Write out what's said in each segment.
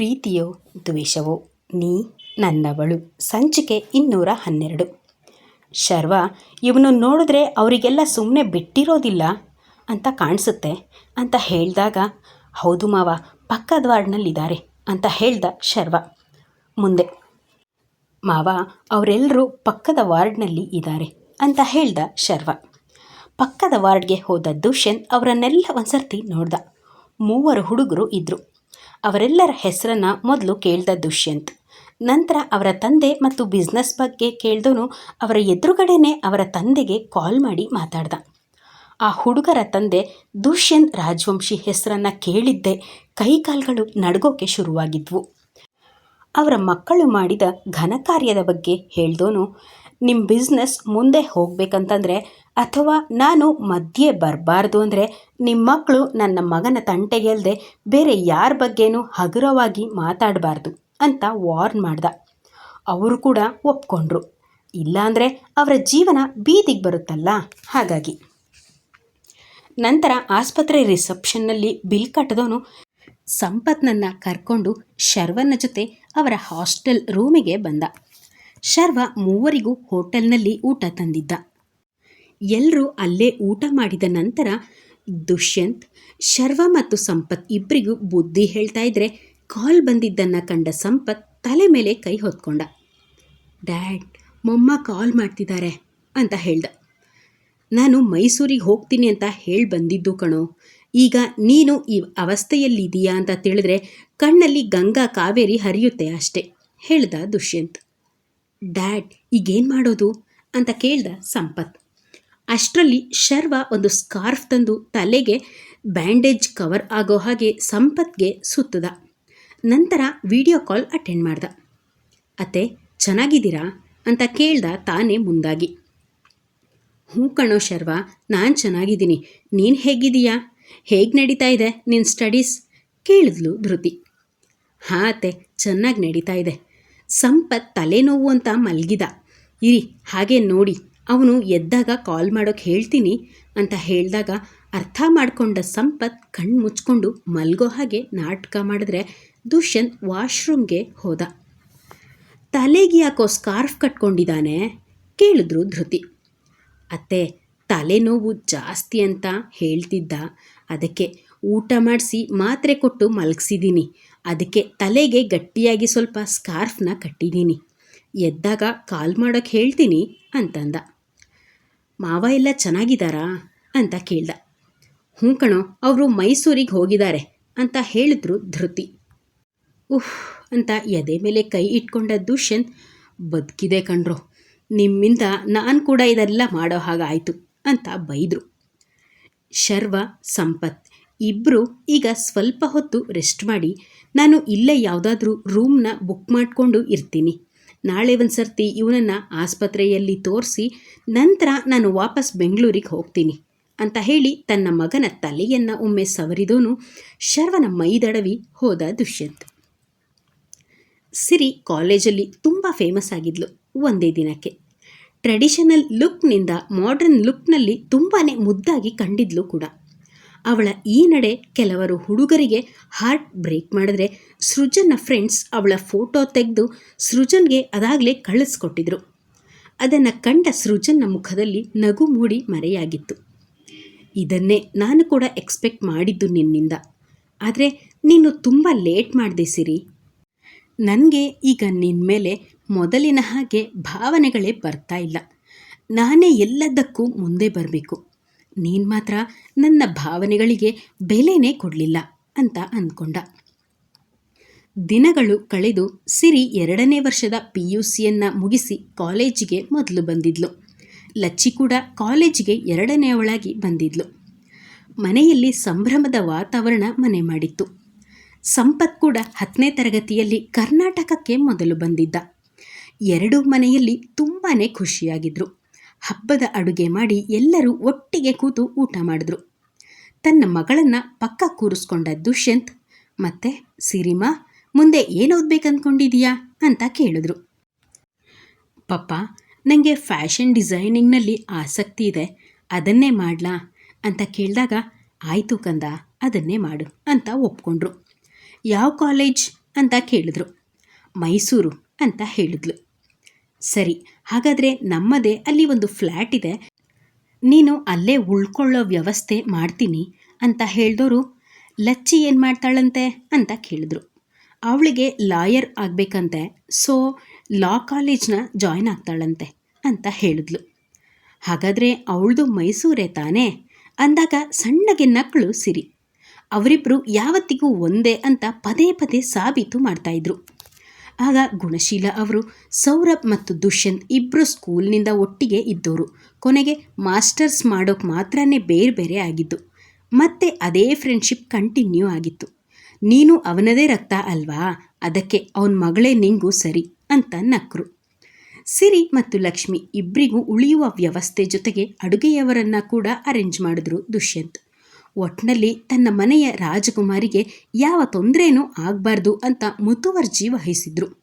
ಪ್ರೀತಿಯೋ ದ್ವೇಷವೋ ನೀ ನನ್ನವಳು. ಸಂಚಿಕೆ ಇನ್ನೂರ ಹನ್ನೆರಡು. ಶರ್ವ, ಇವನು ನೋಡಿದ್ರೆ ಅವರಿಗೆಲ್ಲ ಸುಮ್ಮನೆ ಬಿಟ್ಟಿರೋದಿಲ್ಲ ಅಂತ ಕಾಣಿಸುತ್ತೆ ಅಂತ ಹೇಳಿದಾಗ, ಹೌದು ಮಾವ, ಪಕ್ಕದ ವಾರ್ಡ್ನಲ್ಲಿದ್ದಾರೆ ಅಂತ ಹೇಳ್ದ ಶರ್ವ. ಮುಂದೆ, ಮಾವ ಅವರೆಲ್ಲರೂ ಪಕ್ಕದ ವಾರ್ಡ್ನಲ್ಲಿ ಇದ್ದಾರೆ ಅಂತ ಹೇಳ್ದ ಶರ್ವ. ಪಕ್ಕದ ವಾರ್ಡ್ಗೆ ಹೋದ ದುಷ್ಯಂತ್ ಅವರನ್ನೆಲ್ಲ ಒಂದ್ಸರ್ತಿ ನೋಡ್ದ. ಮೂವರು ಹುಡುಗರು ಇದ್ದರು ಅವರೆಲ್ಲರ ಹೆಸರನ್ನು ಮೊದಲು ಕೇಳ್ದ ದುಷ್ಯಂತ್. ನಂತರ ಅವರ ತಂದೆ ಮತ್ತು ಬಿಸ್ನೆಸ್ ಬಗ್ಗೆ ಕೇಳ್ದವನು ಅವರ ಎದುರುಗಡೆನೇ ಅವರ ತಂದೆಗೆ ಕಾಲ್ ಮಾಡಿ ಮಾತಾಡ್ದ. ಆ ಹುಡುಗರ ತಂದೆ ದುಷ್ಯಂತ್ ರಾಜವಂಶಿ ಹೆಸರನ್ನು ಕೇಳಿದ್ದೆ ಕೈಕಾಲ್ಗಳು ನಡ್ಗೋಕೆ ಶುರುವಾಗಿದ್ವು. ಅವರ ಮಕ್ಕಳು ಮಾಡಿದ ಘನ ಕಾರ್ಯದ ಬಗ್ಗೆ ಹೇಳ್ದೋನು ನಿಮ್ಮ ಬಿಸ್ನೆಸ್ ಮುಂದೆ ಹೋಗಬೇಕಂತಂದರೆ ಅಥವಾ ನಾನು ಮಧ್ಯೆ ಬರಬಾರ್ದು ಅಂದರೆ ನಿಮ್ಮ ಮಕ್ಕಳು ನನ್ನ ಮಗನ ತಂಟೆಗೆಲ್ಲದೆ ಬೇರೆ ಯಾರ ಬಗ್ಗೆನೂ ಹಗುರವಾಗಿ ಮಾತಾಡಬಾರ್ದು ಅಂತ ವಾರ್ನ್ ಮಾಡ್ದ. ಅವರು ಕೂಡ ಒಪ್ಕೊಂಡ್ರು. ಇಲ್ಲಾಂದರೆ ಅವರ ಜೀವನ ಬೀದಿಗೆ ಬರುತ್ತಲ್ಲ? ಹಾಗಾಗಿ. ನಂತರ ಆಸ್ಪತ್ರೆ ರಿಸೆಪ್ಷನ್ನಲ್ಲಿ ಬಿಲ್ ಕಟ್ಟದವನು ಸಂಪತ್ನನ್ನು ಕರ್ಕೊಂಡು ಶರ್ವನ ಜೊತೆ ಅವರ ಹಾಸ್ಟೆಲ್ ರೂಮಿಗೆ ಬಂದ. ಶರ್ವ ಮೂವರಿಗೂ ಹೋಟೆಲ್ನಲ್ಲಿ ಊಟ ತಂದಿದ್ದ. ಎಲ್ಲರೂ ಅಲ್ಲೇ ಊಟ ಮಾಡಿದ ನಂತರ ದುಷ್ಯಂತ್, ಶರ್ವ ಮತ್ತು ಸಂಪತ್ ಇಬ್ಬರಿಗೂ ಬುದ್ಧಿ ಹೇಳ್ತಾ ಇದ್ರೆ ಕಾಲ್ ಬಂದಿದ್ದನ್ನು ಕಂಡ ಸಂಪತ್ ತಲೆ ಮೇಲೆ ಕೈ ಹೊತ್ಕೊಂಡ. ಡ್ಯಾಡ್, ಮೊಮ್ಮ ಕಾಲ್ ಮಾಡ್ತಿದ್ದಾರೆ ಅಂತ ಹೇಳ್ದ. ನಾನು ಮೈಸೂರಿಗೆ ಹೋಗ್ತೀನಿ ಅಂತ ಹೇಳಿ ಬಂದಿದ್ದು ಕಣೋ. ಈಗ ನೀನು ಈ ಅವಸ್ಥೆಯಲ್ಲಿದೆಯಾ ಅಂತ ತಿಳಿದ್ರೆ ಕಣ್ಣಲ್ಲಿ ಗಂಗಾ ಕಾವೇರಿ ಹರಿಯುತ್ತೆ ಅಷ್ಟೆ ಹೇಳ್ದ ದುಷ್ಯಂತ್. ಡ್ಯಾಡ್, ಈಗೇನು ಮಾಡೋದು? ಅಂತ ಕೇಳ್ದ ಸಂಪತ್. ಅಷ್ಟರಲ್ಲಿ ಶರ್ವ ಒಂದು ಸ್ಕಾರ್ಫ್ ತಂದು ತಲೆಗೆ ಬ್ಯಾಂಡೇಜ್ ಕವರ್ ಆಗೋ ಹಾಗೆ ಸಂಪತ್ಗೆ ಸುತ್ತದ. ನಂತರ ವಿಡಿಯೋ ಕಾಲ್ ಅಟೆಂಡ್ ಮಾಡ್ದ. ಅತ್ತೆ, ಚೆನ್ನಾಗಿದ್ದೀರಾ? ಅಂತ ಕೇಳ್ದ ತಾನೇ ಮುಂದಾಗಿ. ಹ್ಞೂ ಕಣೋ ಶರ್ವ, ನಾನು ಚೆನ್ನಾಗಿದ್ದೀನಿ. ನೀನು ಹೇಗಿದ್ದೀಯಾ? ಹೇಗೆ ನಡೀತಾ ಇದೆ ನಿನ್ನ ಸ್ಟಡೀಸ್? ಕೇಳಿದ್ಲು ಧೃತಿ. ಹಾಂ ಅತ್ತೆ, ಚೆನ್ನಾಗಿ ನಡೀತಾ ಇದೆ. ಸಂಪತ್ ತಲೆನೋವು ಅಂತ ಮಲಗಿದ. ಇರಿ, ಹಾಗೆ ನೋಡಿ. ಅವನು ಎದ್ದಾಗ ಕಾಲ್ ಮಾಡೋಕೆ ಹೇಳ್ತೀನಿ ಅಂತ ಹೇಳಿದಾಗ ಅರ್ಥ ಮಾಡಿಕೊಂಡ ಸಂಪತ್ ಕಣ್ಣು ಮುಚ್ಕೊಂಡು ಮಲ್ಗೋ ಹಾಗೆ ನಾಟಕ ಮಾಡಿದ್ರೆ ದುಷ್ಯಂತ್ ವಾಶ್ರೂಮ್ಗೆ ಹೋದ. ತಲೆಗೆ ಯಾಕೋ ಸ್ಕಾರ್ಫ್ ಕಟ್ಕೊಂಡಿದ್ದಾನೆ? ಕೇಳಿದ್ರು ಧೃತಿ. ಅತ್ತೆ, ತಲೆನೋವು ಜಾಸ್ತಿ ಅಂತ ಹೇಳ್ತಿದ್ದ. ಅದಕ್ಕೆ ಊಟ ಮಾಡಿಸಿ ಮಾತ್ರೆ ಕೊಟ್ಟು ಮಲಗಿಸಿದ್ದೀನಿ ಅದಕ್ಕೆ ತಲೆಗೆ ಗಟ್ಟಿಯಾಗಿ ಸ್ವಲ್ಪ ಸ್ಕಾರ್ಫ್ನ ಕಟ್ಟಿದ್ದೀನಿ ಎದ್ದಾಗ ಕಾಲ್ ಮಾಡೋಕ್ಕೆ ಹೇಳ್ತೀನಿ ಅಂತಂದ. ಮಾವ ಎಲ್ಲ ಚೆನ್ನಾಗಿದ್ದಾರಾ? ಅಂತ ಕೇಳ್ದ. ಹ್ಞೂ ಕಣೋ, ಅವರು ಮೈಸೂರಿಗೆ ಹೋಗಿದ್ದಾರೆ ಅಂತ ಹೇಳಿದ್ರು ಧೃತಿ. ಉಹ್ ಅಂತ ಎದೆ ಮೇಲೆ ಕೈ ಇಟ್ಕೊಂಡ ದುಷ್ಯಂತ್ ಬದುಕಿದೆ ಕಣ್ರೋ. ನಿಮ್ಮಿಂದ ನಾನು ಕೂಡ ಇದೆಲ್ಲ ಮಾಡೋ ಹಾಗಾಯಿತು ಅಂತ ಬೈದರು. ಶರ್ವ, ಸಂಪತ್ ಇಬ್ಬರು ಈಗ ಸ್ವಲ್ಪ ಹೊತ್ತು ರೆಸ್ಟ್ ಮಾಡಿ ನಾನು ಇಲ್ಲೇ ಯಾವುದಾದ್ರೂ ರೂಮ್ನ ಬುಕ್ ಮಾಡಿಕೊಂಡು ಇರ್ತೀನಿ. ನಾಳೆ ಒಂದು ಸರ್ತಿ ಇವನನ್ನು ಆಸ್ಪತ್ರೆಯಲ್ಲಿ ತೋರಿಸಿ ನಂತರ ನಾನು ವಾಪಸ್ ಬೆಂಗಳೂರಿಗೆ ಹೋಗ್ತೀನಿ ಅಂತ ಹೇಳಿ ತನ್ನ ಮಗನ ತಲೆಯನ್ನು ಒಮ್ಮೆ ಸವರಿದೋನು ಶರ್ವನ ಮೈದಡವಿ ಹೋದ ದುಷ್ಯಂತ್. ಸಿರಿ ಕಾಲೇಜಲ್ಲಿ ತುಂಬ ಫೇಮಸ್ ಆಗಿದ್ಲು ಒಂದೇ ದಿನಕ್ಕೆ. ಟ್ರೆಡಿಷನಲ್ ಲುಕ್ನಿಂದ ಮಾಡ್ರನ್ ಲುಕ್ನಲ್ಲಿ ತುಂಬಾ ಮುದ್ದಾಗಿ ಕಂಡಿದ್ಲು ಕೂಡ. ಅವಳ ಈ ನಡೆ ಕೆಲವರು ಹುಡುಗರಿಗೆ ಹಾರ್ಟ್ ಬ್ರೇಕ್ ಮಾಡಿದ್ರೆ ಸೃಜನ್ನ ಫ್ರೆಂಡ್ಸ್ ಅವಳ ಫೋಟೋ ತೆಗೆದು ಸೃಜನ್ಗೆ ಅದಾಗಲೇ ಕಳಿಸ್ಕೊಟ್ಟಿದ್ರು. ಅದನ್ನು ಕಂಡ ಸೃಜನ್ನ ಮುಖದಲ್ಲಿ ನಗು ಮೂಡಿ ಮರೆಯಾಗಿತ್ತು. ಇದನ್ನೇ ನಾನು ಕೂಡ ಎಕ್ಸ್ಪೆಕ್ಟ್ ಮಾಡಿದ್ದು ನಿನ್ನಿಂದ. ಆದರೆ ನೀನು ತುಂಬ ಲೇಟ್ ಮಾಡಿದೆ ಸಿರಿ. ನನಗೆ ಈಗ ನಿನ್ನ ಮೇಲೆ ಮೊದಲಿನ ಹಾಗೆ ಭಾವನೆಗಳೇ ಬರ್ತಾ ಇಲ್ಲ. ನಾನೇ ಎಲ್ಲದಕ್ಕೂ ಮುಂದೆ ಬರಬೇಕು. ನೀನು ಮಾತ್ರ ನನ್ನ ಭಾವನೆಗಳಿಗೆ ಬೆಲೆನೇ ಕೊಡಲಿಲ್ಲ ಅಂತ ಅಂದ್ಕೊಂಡ. ದಿನಗಳು ಕಳೆದು ಸಿರಿ ಎರಡನೇ ವರ್ಷದ ಪಿ ಯು ಸಿಯನ್ನು ಮುಗಿಸಿ ಕಾಲೇಜಿಗೆ ಮೊದಲು ಬಂದಿದ್ಲು. ಲಚ್ಚಿ ಕೂಡ ಕಾಲೇಜಿಗೆ ಎರಡನೆಯವಳಾಗಿ ಬಂದಿದ್ಲು. ಮನೆಯಲ್ಲಿ ಸಂಭ್ರಮದ ವಾತಾವರಣ ಮನೆ ಮಾಡಿತ್ತು. ಸಂಪತ್ ಕೂಡ ಹತ್ತನೇ ತರಗತಿಯಲ್ಲಿ ಕರ್ನಾಟಕಕ್ಕೆ ಮೊದಲು ಬಂದಿದ್ದ. ಎರಡೂ ಮನೆಯಲ್ಲಿ ತುಂಬಾ ಖುಷಿಯಾಗಿದ್ದರು ಹಬ್ಬದ ಅಡುಗೆ ಮಾಡಿ ಎಲ್ಲರೂ ಒಟ್ಟಿಗೆ ಕೂತು ಊಟ ಮಾಡಿದ್ರು. ತನ್ನ ಮಗಳನ್ನು ಪಕ್ಕ ಕೂರಿಸ್ಕೊಂಡ ದುಷ್ಯಂತ್, ಮತ್ತೆ ಸಿರಿಮಾ, ಮುಂದೆ ಏನು ಓದ್ಬೇಕಂದ್ಕೊಂಡಿದೀಯಾ ಅಂತ ಕೇಳಿದ್ರು. ಪಪ್ಪ ನನಗೆ ಫ್ಯಾಷನ್ ಡಿಸೈನಿಂಗ್ನಲ್ಲಿ ಆಸಕ್ತಿ ಇದೆ, ಅದನ್ನೇ ಮಾಡಲಾ? ಅಂತ ಕೇಳಿದಾಗ, ಆಯಿತು ಕಂದ, ಅದನ್ನೇ ಮಾಡು, ಅಂತ ಒಪ್ಕೊಂಡ್ರು. ಯಾವ ಕಾಲೇಜ್? ಅಂತ ಕೇಳಿದ್ರು. ಮೈಸೂರು, ಅಂತ ಹೇಳಿದ್ಲು. ಸರಿ, ಹಾಗಾದರೆ ನಮ್ಮದೇ ಅಲ್ಲಿ ಒಂದು ಫ್ಲ್ಯಾಟ್ ಇದೆ. ನೀನು ಅಲ್ಲೇ ಉಳ್ಕೊಳ್ಳೋ ವ್ಯವಸ್ಥೆ ಮಾಡ್ತೀನಿ ಅಂತ ಹೇಳಿದವರು ಲಚ್ಚಿ ಏನು ಮಾಡ್ತಾಳಂತೆ ಅಂತ ಕೇಳಿದ್ರು. ಅವಳಿಗೆ ಲಾಯರ್ ಆಗಬೇಕಂತೆ, ಸೊ ಲಾ ಕಾಲೇಜ್ನ ಜಾಯ್ನ್ ಆಗ್ತಾಳಂತೆ ಅಂತ ಹೇಳಿದ್ಲು. ಹಾಗಾದರೆ ಅವಳದು ಮೈಸೂರೇ ತಾನೇ? ಅಂದಾಗ ಸಣ್ಣಗೆ ನಕ್ಕಳು ಸಿರಿ. ಅವರಿಬ್ಬರು ಯಾವತ್ತಿಗೂ ಒಂದೇ ಅಂತ ಪದೇ ಪದೇ ಸಾಬೀತು ಮಾಡ್ತಾಯಿದ್ರು ಆಗ ಗುಣಶೀಲ ಅವರು ಸೌರಭ್ ಮತ್ತು ದುಷ್ಯಂತ್ ಇಬ್ಬರು ಸ್ಕೂಲ್ನಿಂದ ಒಟ್ಟಿಗೆ ಇದ್ದವರು ಕೊನೆಗೆ ಮಾಸ್ಟರ್ಸ್ ಮಾಡೋಕ್ಕೆ ಮಾತ್ರನೇ ಬೇರೆ ಬೇರೆ ಆಗಿದ್ದು. ಮತ್ತೆ ಅದೇ ಫ್ರೆಂಡ್ಶಿಪ್ ಕಂಟಿನ್ಯೂ ಆಗಿತ್ತು. ನೀನು ಅವನದೇ ರಕ್ತ ಅಲ್ವಾ? ಅದಕ್ಕೆ ಅವನ ಮಗಳೇ ನಿಂಗೂ ಸರಿ ಅಂತ ನಕ್ರು. ಸಿರಿ ಮತ್ತು ಲಕ್ಷ್ಮಿ ಇಬ್ಬರಿಗೂ ಉಳಿಯುವ ವ್ಯವಸ್ಥೆ ಜೊತೆಗೆ ಅಡುಗೆಯವರನ್ನ ಕೂಡ ಅರೇಂಜ್ ಮಾಡಿದ್ರು ದುಷ್ಯಂತ್. ಒಟ್ನಲ್ಲಿ ತನ್ನ ಮನೆಯ ರಾಜಕುಮಾರಿಗೆ ಯಾವ ತೊಂದರೆನೂ ಆಗಬಾರ್ದು ಅಂತ ಮುತುವರ್ಜಿ ವಹಿಸಿದ್ರು.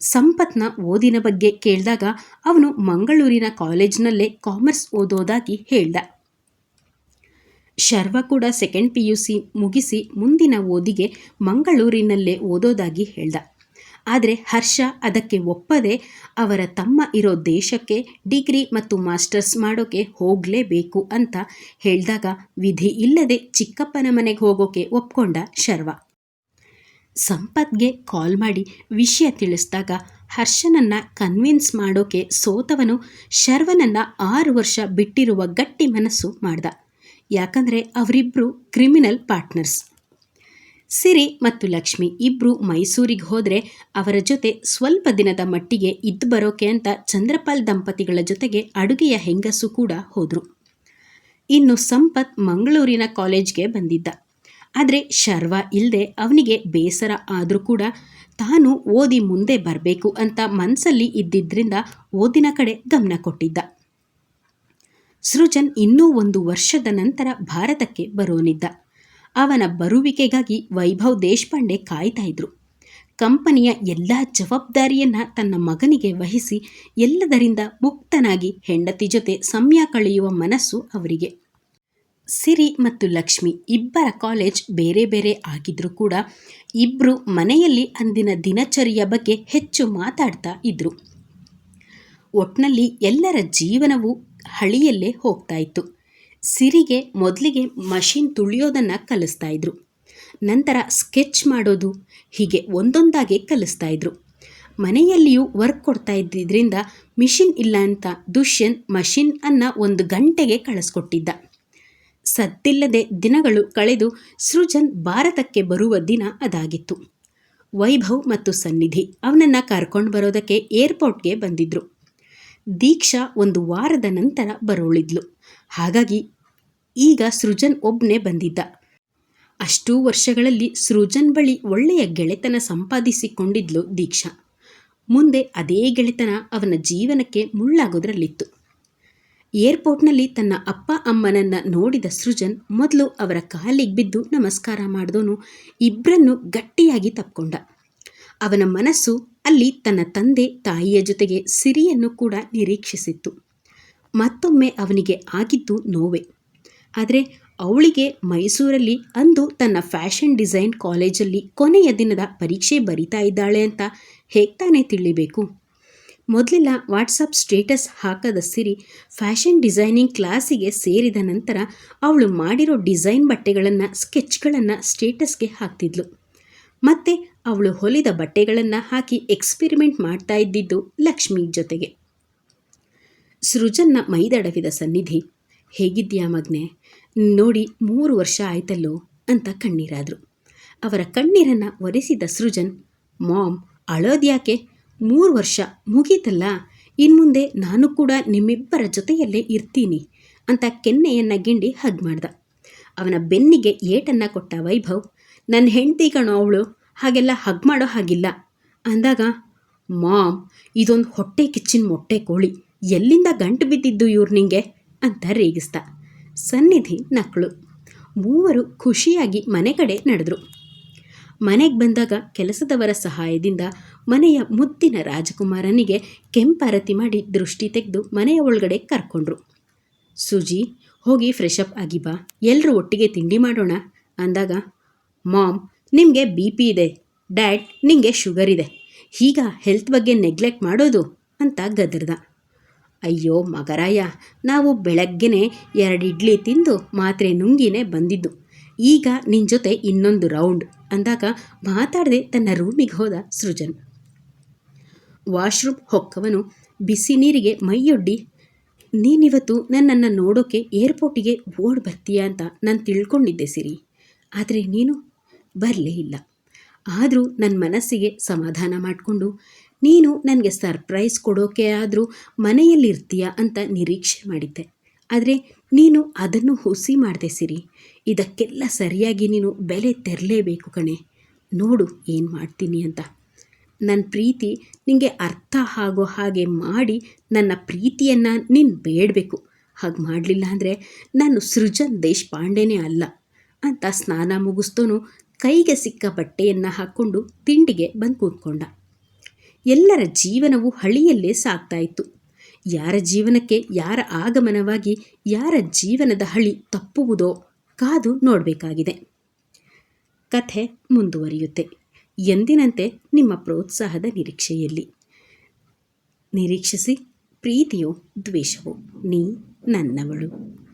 ಸಂಪತ್ನ ಓದಿನ ಬಗ್ಗೆ ಕೇಳಿದಾಗ ಅವನು ಮಂಗಳೂರಿನ ಕಾಲೇಜ್ನಲ್ಲೇ ಕಾಮರ್ಸ್ ಓದೋದಾಗಿ ಹೇಳ್ದ. ಶರ್ವ ಕೂಡ ಸೆಕೆಂಡ್ ಪಿ ಯು ಸಿ ಮುಗಿಸಿ ಮುಂದಿನ ಓದಿಗೆ ಮಂಗಳೂರಿನಲ್ಲೇ ಓದೋದಾಗಿ ಹೇಳ್ದ. ಆದರೆ ಹರ್ಷ ಅದಕ್ಕೆ ಒಪ್ಪದೆ ಅವರ ತಮ್ಮ ಇರೋ ದೇಶಕ್ಕೆ ಡಿಗ್ರಿ ಮತ್ತು ಮಾಸ್ಟರ್ಸ್ ಮಾಡೋಕೆ ಹೋಗಲೇಬೇಕು ಅಂತ ಹೇಳಿದಾಗ ವಿಧಿ ಇಲ್ಲದೆ ಚಿಕ್ಕಪ್ಪನ ಮನೆಗೆ ಹೋಗೋಕೆ ಒಪ್ಕೊಂಡ ಶರ್ವ. ಸಂಪತ್ಗೆ ಕಾಲ್ ಮಾಡಿ ವಿಷಯ ತಿಳಿಸಿದಾಗ ಹರ್ಷನನ್ನ ಕನ್ವಿನ್ಸ್ ಮಾಡೋಕೆ ಸೋತವನು ಶರ್ವನನ್ನ ಆರು ವರ್ಷ ಬಿಟ್ಟಿರುವ ಗಟ್ಟಿ ಮನಸ್ಸು ಮಾಡ್ದ. ಯಾಕಂದರೆ ಅವರಿಬ್ಬರು ಕ್ರಿಮಿನಲ್ ಪಾರ್ಟ್ನರ್ಸ್. ಸಿರಿ ಮತ್ತು ಲಕ್ಷ್ಮಿ ಇಬ್ರು ಮೈಸೂರಿಗೆ ಹೋದರೆ ಅವರ ಜೊತೆ ಸ್ವಲ್ಪ ದಿನದ ಮಟ್ಟಿಗೆ ಇದ್ದು ಬರೋಕೆ ಅಂತ ಚಂದ್ರಪಾಲ್ ದಂಪತಿಗಳ ಜೊತೆಗೆ ಅಡುಗೆಯ ಹೆಂಗಸು ಕೂಡ ಹೋದರು. ಇನ್ನು ಸಂಪತ್ ಮಂಗಳೂರಿನ ಕಾಲೇಜ್ಗೆ ಬಂದಿದ್ದ. ಆದರೆ ಶರ್ವ ಇಲ್ಲದೆ ಅವನಿಗೆ ಬೇಸರ ಆದರೂ ಕೂಡ ತಾನು ಓದಿ ಮುಂದೆ ಬರಬೇಕು ಅಂತ ಮನಸ್ಸಲ್ಲಿ ಇದ್ದಿದ್ದರಿಂದ ಓದಿನ ಕಡೆ ಗಮನ ಕೊಟ್ಟಿದ್ದ. ಸೃಜನ್ ಇನ್ನೂ ಒಂದು ವರ್ಷದ ನಂತರ ಭಾರತಕ್ಕೆ ಬರೋನಿದ್ದ. ಅವನ ಬರುವಿಕೆಗಾಗಿ ವೈಭವ್ ದೇಶಪಾಂಡೆ ಕಾಯ್ತಾ ಇದ್ರು. ಕಂಪನಿಯ ಎಲ್ಲ ಜವಾಬ್ದಾರಿಯನ್ನು ತನ್ನ ಮಗನಿಗೆ ವಹಿಸಿ ಎಲ್ಲದರಿಂದ ಮುಕ್ತನಾಗಿ ಹೆಂಡತಿ ಜೊತೆ ಸಮಯ ಕಳೆಯುವ ಮನಸ್ಸು ಅವರಿಗೆ. ಸಿರಿ ಮತ್ತು ಲಕ್ಷ್ಮಿ ಇಬ್ಬರ ಕಾಲೇಜ್ ಬೇರೆ ಬೇರೆ ಆಗಿದ್ರೂ ಕೂಡ ಇಬ್ಬರು ಮನೆಯಲ್ಲಿ ಅಂದಿನ ದಿನಚರಿಯ ಬಗ್ಗೆ ಹೆಚ್ಚು ಮಾತಾಡ್ತಾ ಇದ್ದರು ಒಟ್ನಲ್ಲಿ ಎಲ್ಲರ ಜೀವನವು ಹಳಿಯಲ್ಲೇ ಹೋಗ್ತಾ ಇತ್ತು. ಸಿರಿಗೆ ಮೊದಲಿಗೆ ಮಷಿನ್ ತುಳಿಯೋದನ್ನು ಕಲಿಸ್ತಾ ಇದ್ರು. ನಂತರ ಸ್ಕೆಚ್ ಮಾಡೋದು ಹೀಗೆ ಒಂದೊಂದಾಗಿ ಕಲಿಸ್ತಾ ಇದ್ರು. ಮನೆಯಲ್ಲಿಯೂ ವರ್ಕ್ ಕೊಡ್ತಾ ಇದ್ದಿದ್ದರಿಂದ ಮಿಷಿನ್ ಇಲ್ಲ ಅಂತ ದುಷ್ಯನ್ ಮಷಿನ್ ಅನ್ನ ಒಂದು ಗಂಟೆಗೆ ಕಳಿಸ್ಕೊಟ್ಟಿದ್ದ. ಸದ್ದಿಲ್ಲದೆ ದಿನಗಳು ಕಳೆದು ಸೃಜನ್ ಭಾರತಕ್ಕೆ ಬರುವ ದಿನ ಅದಾಗಿತ್ತು. ವೈಭವ್ ಮತ್ತು ಸನ್ನಿಧಿ ಅವನನ್ನು ಕರ್ಕೊಂಡು ಬರೋದಕ್ಕೆ ಏರ್ಪೋರ್ಟ್ಗೆ ಬಂದಿದ್ರು. ದೀಕ್ಷಾ ಒಂದು ವಾರದ ನಂತರ ಬರೋಳಿದ್ಲು. ಹಾಗಾಗಿ ಈಗ ಸೃಜನ್ ಒಬ್ಬನೇ ಬಂದಿದ್ದ. ಅಷ್ಟೂ ವರ್ಷಗಳಲ್ಲಿ ಸೃಜನ್ ಬಳಿ ಒಳ್ಳೆಯ ಗೆಳೆತನ ಸಂಪಾದಿಸಿಕೊಂಡಿದ್ಲು ದೀಕ್ಷಾ. ಮುಂದೆ ಅದೇ ಗೆಳೆತನ ಅವನ ಜೀವನಕ್ಕೆ ಮುಳ್ಳಾಗೋದ್ರಲ್ಲಿತ್ತು. ಏರ್ಪೋರ್ಟ್ನಲ್ಲಿ ತನ್ನ ಅಪ್ಪ ಅಮ್ಮನನ್ನ ನೋಡಿದ ಸೃಜನ್ ಮೊದಲು ಅವರ ಕಾಲಿಗೆ ಬಿದ್ದು ನಮಸ್ಕಾರ ಮಾಡಿದವನು ಇಬ್ಬರನ್ನು ಗಟ್ಟಿಯಾಗಿ ತಪ್ಕೊಂಡ. ಅವನ ಮನಸ್ಸು ಅಲ್ಲಿ ತನ್ನ ತಂದೆ ತಾಯಿಯ ಜೊತೆಗೆ ಸಿರಿಯನ್ನು ಕೂಡ ನಿರೀಕ್ಷಿಸಿತ್ತು. ಮತ್ತೊಮ್ಮೆ ಅವನಿಗೆ ಆಗಿದ್ದು ನೋವೆ. ಆದರೆ ಅವಳಿಗೆ ಮೈಸೂರಲ್ಲಿ ಅಂದು ತನ್ನ ಫ್ಯಾಷನ್ ಡಿಸೈನ್ ಕಾಲೇಜಲ್ಲಿ ಕೊನೆಯ ದಿನದ ಪರೀಕ್ಷೆ ಬರಿತಾ ಇದ್ದಾಳೆ ಅಂತ ಹೇಗೆ ತಿಳಿಬೇಕು? ಮೊದಲೆಲ್ಲ ವಾಟ್ಸಪ್ ಸ್ಟೇಟಸ್ ಹಾಕದ ಸಿರಿ ಫ್ಯಾಷನ್ ಡಿಸೈನಿಂಗ್ ಕ್ಲಾಸಿಗೆ ಸೇರಿದ ನಂತರ ಅವಳು ಮಾಡಿರೋ ಡಿಸೈನ್ ಬಟ್ಟೆಗಳನ್ನು, ಸ್ಕೆಚ್ಗಳನ್ನು ಸ್ಟೇಟಸ್ಗೆ ಹಾಕ್ತಿದ್ಲು. ಮತ್ತು ಅವಳು ಹೊಲಿದ ಬಟ್ಟೆಗಳನ್ನು ಹಾಕಿ ಎಕ್ಸ್ಪೆರಿಮೆಂಟ್ ಮಾಡ್ತಾ ಇದ್ದಿದ್ದು ಲಕ್ಷ್ಮಿ ಜೊತೆಗೆ. ಸೃಜನ್ನ ಮೈದಡವಿದ ಸನ್ನಿಧಿ ಹೇಗಿದ್ಯಾ ಮಗ್ನೆ? ನೋಡಿ, ಮೂರು ವರ್ಷ ಆಯ್ತಲ್ಲೋ? ಅಂತ ಕಣ್ಣೀರಾದರು. ಅವರ ಕಣ್ಣೀರನ್ನು ಒರೆಸಿದ ಸೃಜನ್, ಮಾಮ್, ಅಳೋದ್ಯಾಕೆ? ಮೂರು ವರ್ಷ ಮುಗೀತಲ್ಲ? ಇನ್ಮುಂದೆ ನಾನು ಕೂಡ ನಿಮ್ಮಿಬ್ಬರ ಜೊತೆಯಲ್ಲೇ ಇರ್ತೀನಿ ಅಂತ ಕೆನ್ನೆಯನ್ನು ಗಿಂಡಿ ಹಗ್ ಮಾಡ್ದ. ಅವನ ಬೆನ್ನಿಗೆ ಏಟನ್ನು ಕೊಟ್ಟ ವೈಭವ್ ನನ್ನ ಹೆಂಡತಿ ಕಣೋ ಅವಳು, ಹಾಗೆಲ್ಲ ಹಗ್ ಮಾಡೋ ಹಾಗಿಲ್ಲ. ಅಂದಾಗ, ಮಾಮ್, ಇದೊಂದು ಹೊಟ್ಟೆ ಕಿಚ್ಚಿನ ಮೊಟ್ಟೆ ಕೋಳಿ. ಎಲ್ಲಿಂದ ಗಂಟು ಬಿದ್ದಿದ್ದು ಇವ್ರು ನಿಂಗೆ? ಅಂತ ರೇಗಿಸ್ದ ಸನ್ನಿಧಿ ನಕ್ಕಳು ಮೂವರು ಖುಷಿಯಾಗಿ ಮನೆ ಕಡೆ ನಡೆದ್ರು. ಮನೆಗೆ ಬಂದಾಗ ಕೆಲಸದವರ ಸಹಾಯದಿಂದ ಮನೆಯ ಮುದ್ದಿನ ರಾಜಕುಮಾರನಿಗೆ ಕೆಂಪಾರತಿ ಮಾಡಿ ದೃಷ್ಟಿ ತೆಗೆದು ಮನೆಯ ಒಳಗಡೆ ಕರ್ಕೊಂಡ್ರು. ಸುಜಿ, ಹೋಗಿ ಫ್ರೆಶ್ ಆಗಿ ಬಾ. ಎಲ್ಲರೂ ಒಟ್ಟಿಗೆ ತಿಂಡಿ ಮಾಡೋಣ. ಅಂದಾಗ, ಮಾಮ್, ನಿಮಗೆ ಬಿ ಪಿ ಇದೆ. ಡ್ಯಾಡ್ ನಿಮಗೆ ಶುಗರ್ ಇದೆ. ಈಗ ಹೆಲ್ತ್ ಬಗ್ಗೆ ನೆಗ್ಲೆಕ್ಟ್ ಮಾಡೋದು? ಅಂತ ಗದರ್ದ. ಅಯ್ಯೋ ಮಗರಾಯ, ನಾವು ಬೆಳಗ್ಗೆನೆ ಎರಡು ಇಡ್ಲಿ ತಿಂದು ಮಾತ್ರೆ ನುಂಗಿನೇ ಬಂದಿದ್ದು. ಈಗ ನಿನ್ನ ಜೊತೆ ಇನ್ನೊಂದು ರೌಂಡ್ ಅಂದಾಗ ಮಾತಾಡದೆ ತನ್ನ ರೂಮಿಗೆ ಹೋದ ಸೃಜನ್. ವಾಶ್ರೂಮ್ ಹೊಕ್ಕವನು ಬಿಸಿ ನೀರಿಗೆ ಮೈಯೊಡ್ಡಿ, ನೀನಿವತ್ತು ನನ್ನನ್ನು ನೋಡೋಕ್ಕೆ ಏರ್ಪೋರ್ಟಿಗೆ ಓಡ್ ಬರ್ತೀಯ ಅಂತ ನಾನು ತಿಳ್ಕೊಂಡಿದ್ದೆ ಸಿರಿ. ಆದರೆ ನೀನು ಬರಲೇ ಇಲ್ಲ. ಆದರೂ ನನ್ನ ಮನಸ್ಸಿಗೆ ಸಮಾಧಾನ ಮಾಡಿಕೊಂಡು ನೀನು ನನಗೆ ಸರ್ಪ್ರೈಸ್ ಕೊಡೋಕೆ ಆದರೂ ಮನೆಯಲ್ಲಿರ್ತೀಯ ಅಂತ ನಿರೀಕ್ಷೆ ಮಾಡಿದ್ದೆ. ಆದರೆ ನೀನು ಅದನ್ನು ಹುಸಿ ಮಾಡಿದೆ ಸಿರಿ. ಇದಕ್ಕೆಲ್ಲ ಸರಿಯಾಗಿ ನೀನು ಬೆಲೆ ತೆರಲೇಬೇಕು ಕಣೆ. ನೋಡು ಏನು ಮಾಡ್ತೀನಿ ಅಂತ. ನನ್ನ ಪ್ರೀತಿ ನಿನಗೆ ಅರ್ಥ ಆಗೋ ಹಾಗೆ ಮಾಡಿ ನನ್ನ ಪ್ರೀತಿಯನ್ನು ನೀನು ಬೇಡಬೇಕು. ಹಾಗೆ ಮಾಡಲಿಲ್ಲ ಅಂದರೆ ನಾನು ಸೃಜನ್ ದೇಶಪಾಂಡೆನೇ ಅಲ್ಲ ಅಂತ ಸ್ನಾನ ಮುಗಿಸ್ತೋನು ಕೈಗೆ ಸಿಕ್ಕ ಬಟ್ಟೆಯನ್ನು ಹಾಕ್ಕೊಂಡು ತಿಂಡಿಗೆ ಬಂದು ಕೂತ್ಕೊಂಡ. ಎಲ್ಲರ ಜೀವನವು ಹಳಿಯಲ್ಲೇ ಸಾಗ್ತಾ ಇತ್ತು. ಯಾರ ಜೀವನಕ್ಕೆ ಯಾರ ಆಗಮನವಾಗಿ ಯಾರ ಜೀವನದ ಹಳಿ ತಪ್ಪುವುದೋ ಕಾದು ನೋಡಬೇಕಾಗಿದೆ. ಕಥೆ ಮುಂದುವರಿಯುತ್ತೆ. ಎಂದಿನಂತೆ ನಿಮ್ಮ ಪ್ರೋತ್ಸಾಹದ ನಿರೀಕ್ಷೆಯಲ್ಲಿ. ನಿರೀಕ್ಷಿಸಿ, ಪ್ರೀತಿಯೋ ದ್ವೇಷವೋ, ನೀ ನನ್ನವಳು.